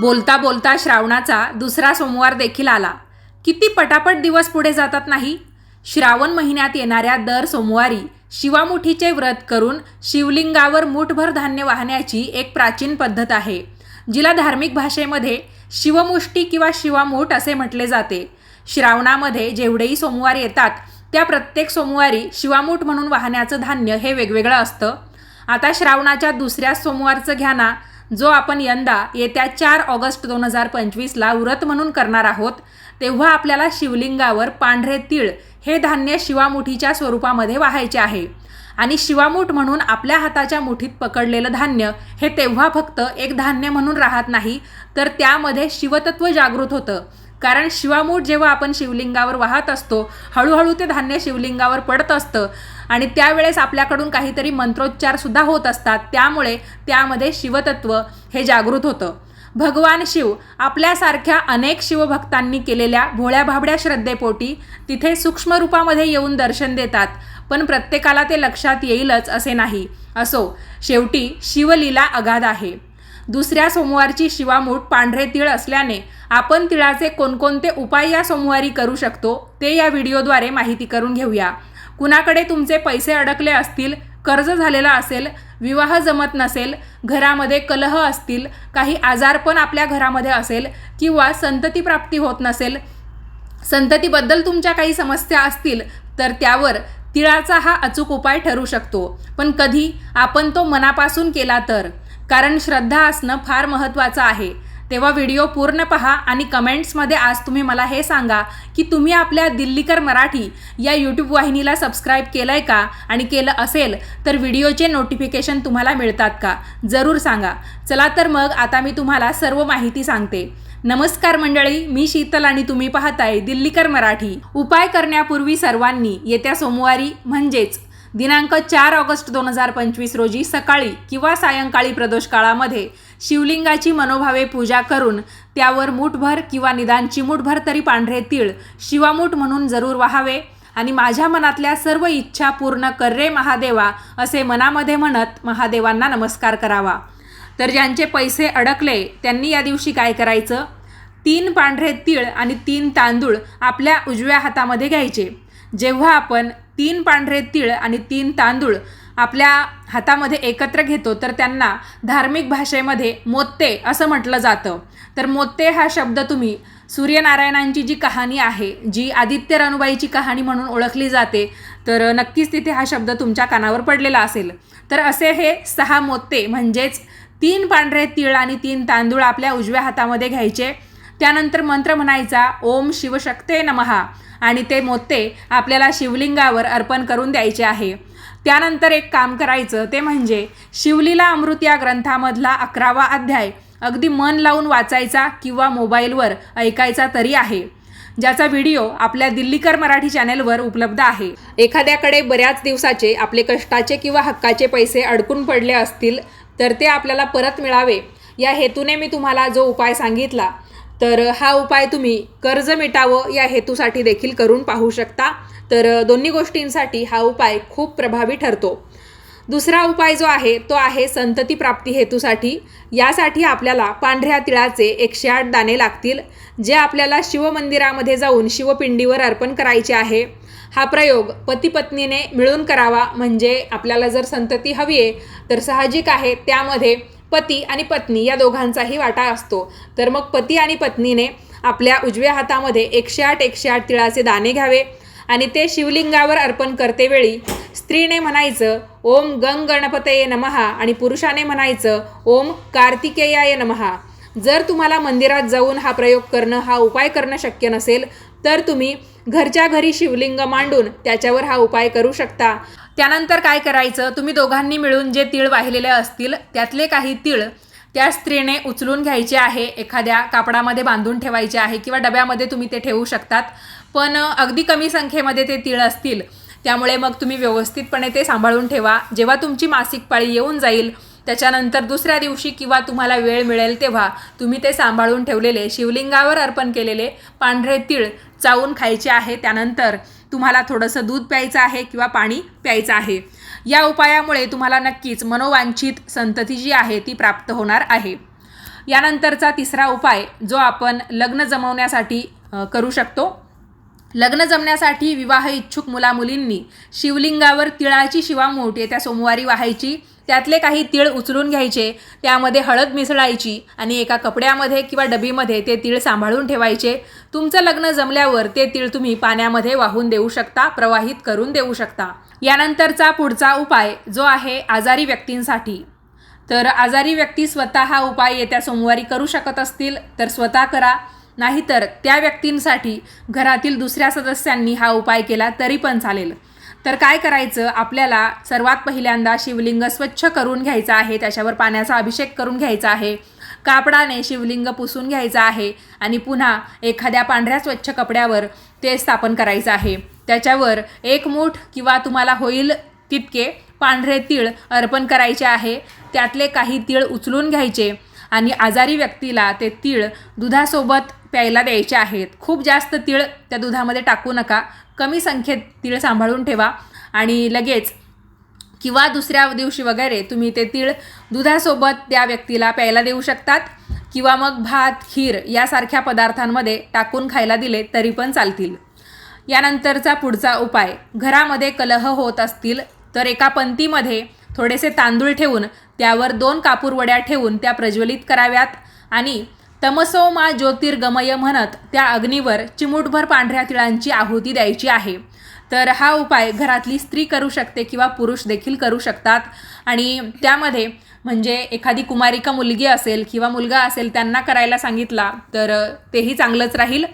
बोलता बोलता श्रावणाचा दुसरा सोमवार देखील आला. किती पटापट दिवस पुढे जातात नाही? श्रावण महिन्यात येणाऱ्या दर सोमवारी शिवामुठीचे व्रत करून शिवलिंगावर मुठभर धान्य वाहण्याची एक प्राचीन पद्धत आहे जिला धार्मिक भाषेमध्ये शिवमुष्टी किंवा शिवामूठ असे म्हटले जाते. श्रावणामध्ये जेवढेही सोमवार येतात त्या प्रत्येक सोमवारी शिवामूठ म्हणून वाहण्याचं धान्य हे वेगवेगळं असतं. आता श्रावणाच्या दुसऱ्या सोमवारचं घ्या ना जो आपण यंदा येत्या चार ऑगस्ट दोन हजार पंचवीसला व्रत म्हणून करणार आहोत तेव्हा आपल्याला शिवलिंगावर पांढरे तीळ हे धान्य शिवामुठीच्या स्वरूपामध्ये वाहायचे आहे. आणि शिवामूठ म्हणून आपल्या हाताच्या मुठीत पकडलेलं धान्य हे तेव्हा फक्त एक धान्य म्हणून राहत नाही तर त्यामध्ये शिवतत्व जागृत होतं. कारण शिवामूठ जेव्हा आपण शिवलिंगावर वाहत असतो हळूहळू ते धान्य शिवलिंगावर पडत असतं. आणि त्यावेळेस आपल्याकडून काहीतरी मंत्रोच्चार सुद्धा होत असतात. त्यामुळे त्यामध्ये शिवतत्व हे जागृत होतं. भगवान शिव आपल्यासारख्या अनेक शिवभक्तांनी केलेल्या भोळ्या भाबड्या श्रद्धेपोटी तिथे सूक्ष्म रूपामध्ये येऊन दर्शन देतात. पण प्रत्येकाला ते लक्षात येईलच असे नाही. असो शेवटी शिवलीला अगाध आहे. दुसऱ्या सोमवारची शिवामूठ पांढरे तीळ असल्याने आपण तिळाचे कोणकोणते उपाय या सोमवारी करू शकतो ते या व्हिडिओद्वारे माहिती करून घेऊया. कुणाकडे तुमचे पैसे अडकले असतील कर्ज झालेला असेल विवाह जमत नसेल घरामध्ये कलह असतील काही आजारपण आपल्या घरामध्ये असेल किंवा संतती प्राप्ती होत नसेल संततीबद्दल तुमच्या काही समस्या असतील तर त्यावर तिळाचा हा अचूक उपाय ठरू शकतो. पण कधी? आपण तो मनापासून केला तर. कारण श्रद्धा असणं फार महत्त्वाचं आहे. तेव्हा व्हिडिओ पूर्ण पहा आणि कमेंट्समध्ये आज तुम्ही मला हे सांगा की तुम्ही आपल्या दिल्लीकर मराठी या यूट्यूब वाहिनीला सबस्क्राईब केलं आहे का? आणि केलं असेल तर व्हिडिओचे नोटिफिकेशन तुम्हाला मिळतात का? जरूर सांगा. चला तर मग आता मी तुम्हाला सर्व माहिती सांगते. नमस्कार मंडळी मी शीतल आणि तुम्ही पाहताय दिल्लीकर मराठी. उपाय करण्यापूर्वी सर्वांनी येत्या सोमवारी म्हणजेच दिनांक चार ऑगस्ट दोन हजार पंचवीस रोजी सकाळी किंवा सायंकाळी प्रदोष काळामध्ये शिवलिंगाची मनोभावे पूजा करून त्यावर मूठभर किंवा निदान चिमूटभर तरी पांढरे तीळ शिवामूठ म्हणून जरूर व्हावे. आणि माझ्या मनातल्या सर्व इच्छा पूर्ण कर रे महादेवा असे मनामध्ये म्हणत महादेवांना नमस्कार करावा. तर ज्यांचे पैसे अडकले त्यांनी या दिवशी काय करायचं? तीन पांढरे तीळ आणि तीन तांदूळ आपल्या उजव्या हातामध्ये घ्यायचे. जेव्हा आपण तीन पांढरे तीळ आणि तीन तांदूळ आपल्या हातामध्ये एकत्र घेतो तर त्यांना धार्मिक भाषेमध्ये मोत्ते असं म्हटलं जातं. तर मोत्ते हा शब्द तुम्ही सूर्यनारायणांची जी कहाणी आहे जी आदित्य रनुबाईची कहाणी म्हणून ओळखली जाते तर नक्कीच तिथे हा शब्द तुमच्या कानावर पडलेला असेल. तर असे हे सहा मोत्ते म्हणजेच तीन पांढरे तीळ आणि तीन तांदूळ आपल्या उजव्या हातामध्ये घ्यायचे. त्यानंतर मंत्र म्हणायचा ओम शिवशक्ते नमहा आणि ते मोत्ते आपल्याला शिवलिंगावर अर्पण करून द्यायचे आहे. त्यानंतर एक काम करायचं ते म्हणजे शिवलीला अमृत या ग्रंथामधला अकरावा अध्याय अगदी मन लावून वाचायचा किंवा मोबाईलवर ऐकायचा तरी आहे. ज्याचा व्हिडिओ आपल्या दिल्लीकर मराठी चॅनेलवर उपलब्ध आहे. एखाद्याकडे बऱ्याच दिवसाचे आपले कष्टाचे किंवा हक्काचे पैसे अडकून पडले असतील तर ते आपल्याला परत मिळावे. या हेतूने मी तुम्हाला जो उपाय सांगितला तर हा उपाय तुम्ही कर्ज मिटावं या हेतूसाठी देखील करून पाहू शकता. तर दोन्ही गोष्टींसाठी हा उपाय खूप प्रभावी ठरतो. दुसरा उपाय जो आहे तो आहे संतती प्राप्ती हेतूसाठी. यासाठी आपल्याला पांढऱ्या तिळाचे एकशे आठ दाणे लागतील जे आपल्याला शिवमंदिरामध्ये जाऊन शिवपिंडीवर अर्पण करायचे आहे. हा प्रयोग पतीपत्नीने मिळून करावा म्हणजे आपल्याला जर संतती हवी आहे तर साहजिक आहे. त्यामध्ये पती आणि पत्नी या दोघांचाही वाटा असतो. तर मग पती आणि पत्नीने आपल्या उजव्या हातामध्ये एकशे आठ एकशे आठ तिळाचे दाणे घ्यावे आणि ते शिवलिंगावर अर्पण करतेवेळी स्त्रीने म्हणायचं ओम गंग गणपतये नमहा आणि पुरुषाने म्हणायचं ओम कार्तिकेयाय नमहा जर तुम्हाला मंदिरात जाऊन हा प्रयोग करणं हा उपाय करणं शक्य नसेल तर तुम्ही घरच्या घरी शिवलिंग मांडून त्याच्यावर हा उपाय करू शकता. त्यानंतर काय करायचं? तुम्ही दोघांनी मिळून जे तीळ वाहिलेले असतील त्यातले काही तीळ त्या स्त्रीने उचलून घ्यायचे आहे एखाद्या कापडामध्ये बांधून ठेवायचे आहे किंवा डब्यामध्ये तुम्ही ते ठेवू शकतात. पण अगदी कमी संख्येमध्ये ते तीळ असतील. त्यामुळे मग तुम्ही व्यवस्थितपणे ते सांभाळून ठेवा. जेव्हा तुमची मासिक पाळी येऊन जाईल त्याच्यानंतर दुसऱ्या दिवशी किंवा तुम्हाला वेळ मिळेल तेव्हा तुम्ही ते सांभाळून ठेवलेले शिवलिंगावर अर्पण केलेले पांढरे तीळ चावून खायचे आहे. त्यानंतर तुम्हाला थोडंसं दूध प्यायचं आहे किंवा पाणी प्यायचं आहे. या उपायामुळे तुम्हाला नक्कीच मनोवांछित संतती जी आहे ती प्राप्त होणार आहे. यानंतरचा तिसरा उपाय जो आपण लग्न जमवण्यासाठी करू शकतो लग्न जमण्यासाठी विवाह इच्छुक मुलामुलींनी शिवलिंगावर तिळाची शिवामूठ येत्या सोमवारी वाहायची. त्यातले काही तीळ उचलून घ्यायचे. त्यामध्ये हळद मिसळायची आणि एका कपड्यामध्ये किंवा डबीमध्ये ते तीळ सांभाळून ठेवायचे. तुमचं लग्न जमल्यावर ते तीळ तुम्ही पाण्यामध्ये वाहून देऊ शकता प्रवाहित करून देऊ शकता. यानंतरचा पुढचा उपाय जो आहे आजारी व्यक्तींसाठी. तर आजारी व्यक्ती स्वतः हा उपाय येत्या सोमवारी करू शकत असतील तर स्वतः करा. नाहीतर त्या व्यक्तींसाठी घरातील दुसऱ्या सदस्यांनी हा उपाय केला तरी पण चालेल. तर काय करायचं? आपल्याला सर्वात पहिल्यांदा शिवलिंग स्वच्छ करून घ्यायचं आहे त्याच्यावर पाण्याचा अभिषेक करून घ्यायचा आहे कापडाने शिवलिंग पुसून घ्यायचं आहे आणि पुन्हा एखाद्या पांढऱ्या स्वच्छ कपड्यावर ते स्थापन करायचं आहे. त्याच्यावर एक मूठ किंवा तुम्हाला होईल तितके पांढरे तीळ अर्पण करायचे आहे. त्यातले काही तीळ उचलून घ्यायचे आणि आजारी व्यक्तीला ते तीळ दुधासोबत प्यायला द्यायचे आहेत. खूप जास्त तीळ त्या दुधामध्ये टाकू नका. कमी संख्येत तीळ सांभाळून ठेवा. आणि लगेच किंवा दुसऱ्या दिवशी वगैरे तुम्ही ते तीळ दुधासोबत त्या व्यक्तीला प्यायला देऊ शकतात. किंवा मग भात खीर यासारख्या पदार्थांमध्ये टाकून खायला दिले तरी पण चालतील. यानंतरचा पुढचा उपाय. घरामध्ये कलह होत असतील तर एका पंतीमध्ये थोडेसे तांदूळ ठेवून त्यावर दोन कापूर वड्या ठेवून त्या प्रज्वलित कराव्यात. आणि तमसो मा ज्योतिर्गमय म्हणत त्या अग्नीवर चिमूटभर पांढऱ्या तिळांची आहुती द्यायची आहे. तर हा उपाय घरातली स्त्री करू शकते किंवा पुरुष देखील करू शकतात. आणि त्यामध्ये म्हणजे एखादी कुमारिका मुलगी असेल किंवा मुलगा असेल त्यांना करायला सांगितला तर तेही चांगलंच राहील.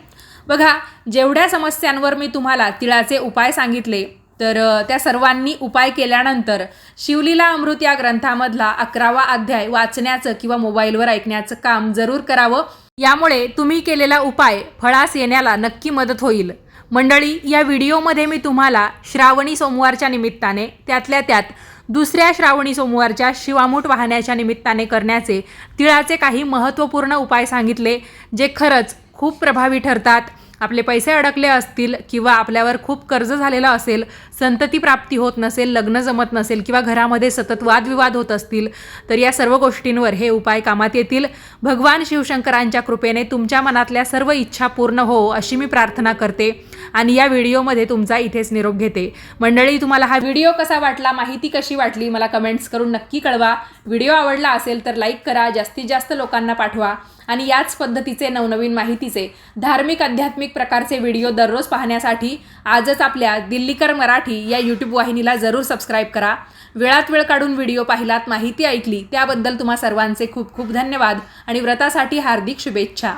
बघा जेवढ्या समस्यांवर मी तुम्हाला तिळाचे उपाय सांगितले तर त्या सर्वांनी उपाय केल्यानंतर शिवलीला अमृत या ग्रंथामधला अकरावा अध्याय वाचण्याचं किंवा मोबाईलवर ऐकण्याचं काम जरूर करावं. यामुळे तुम्ही केलेला उपाय फळास येण्याला नक्की मदत होईल. मंडळी या व्हिडिओमध्ये मी तुम्हाला श्रावणी सोमवारच्या निमित्ताने त्यातल्या त्यात दुसऱ्या श्रावणी सोमवारच्या शिवामूठ वाहण्याच्या निमित्ताने करण्याचे तिळाचे काही महत्त्वपूर्ण उपाय सांगितले जे खरंच खूप प्रभावी ठरतात. आपले पैसे अडकले असतील किंवा आपल्यावर खूप कर्ज झालेलं असेल संतती प्राप्ती होत नसेल लग्न जमत नसेल किंवा घरामध्ये सतत वादविवाद होत असतील तर या सर्व गोष्टींवर हे उपाय कामात येतील. भगवान शिवशंकरांच्या कृपेने तुमच्या मनातल्या सर्व इच्छा पूर्ण हो अशी मी प्रार्थना करते. आणि या व्हिडिओमध्ये तुमचा इथेच निरोप घेते. मंडळी तुम्हाला हा व्हिडिओ कसा वाटला माहिती कशी वाटली मला कमेंट्स करून नक्की कळवा. व्हिडिओ आवडला असेल तर लाईक करा जास्तीत जास्त लोकांना पाठवा. आणि याच पद्धतीचे नवनवीन माहितीचे धार्मिक आध्यात्मिक प्रकारचे व्हिडिओ दररोज पाहण्यासाठी आजच आपल्या दिल्लीकर मराठी या यूट्यूब वाहिनीला जरूर सबस्क्राईब करा. वेळात वेळ काढून व्हिडिओ पाहिलात माहिती ऐकली त्याबद्दल तुम्हा सर्वांचे खूप खूप धन्यवाद आणि व्रतासाठी हार्दिक शुभेच्छा.